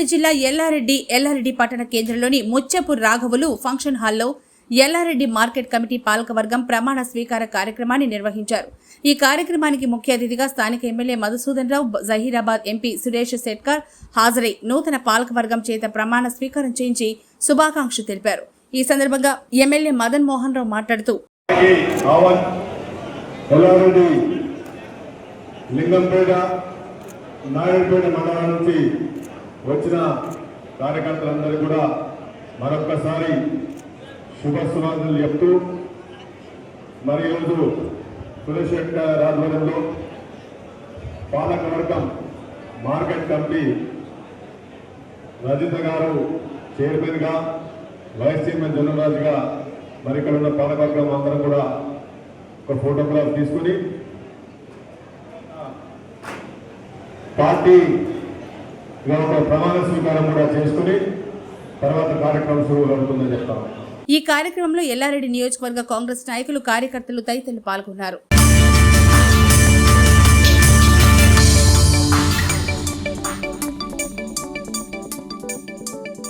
రంగారెడ్డి జిల్లా ఎల్లారెడ్డి ఎల్లారెడ్డి పట్టణ కేంద్రంలోని ముచ్చపు రాఘవులు ఫంక్షన్ హాల్లో ఎల్లారెడ్డి మార్కెట్ కమిటీ పాలకవర్గం ప్రమాణ స్వీకార కార్యక్రమాన్ని నిర్వహించారు. ఈ కార్యక్రమానికి ముఖ్య అతిథిగా స్థానిక ఎమ్మెల్యే మధుసూదన్ రావు జహీరాబాద్ ఎంపీ సురేష్ శెట్కర్ హాజరై నూతన పాలకవర్గం చేత ప్రమాణ స్వీకారం చేయించి శుభాకాంక్షలు తెలిపారు. ఈ సందర్భంగా ఎమ్మెల్యే మదన్ మోహన్ రావు మాట్లాడుతూ లింగంపేట నాయుడుపేట మండలం నుంచి వచ్చిన కార్యకర్తలందరూ కూడా మరొక్కసారి శుభ సునాదులు చెప్తూ మరి ఈరోజు కులశేఖర్ ఆధ్వర్యంలో పాలకవర్గం మార్కెట్ కమిటీ రజిత గారు చైర్మన్గా వైస్ చైర్మన్ జనరాజుగా మరి ఇక్కడ ఉన్న పాలకవర్గం అందరం కూడా ఒక ఫోటోగ్రాఫ్ తీసుకుని పార్టీ ప్రమాణ స్వీకారం కూడా చేసుకుని తర్వాత కార్యక్రమం ఈ కార్యక్రమంలో ఎల్లారెడ్డి నియోజకవర్గ కాంగ్రెస్ నాయకులు కార్యకర్తలు తదితరులు పాల్గొన్నారు.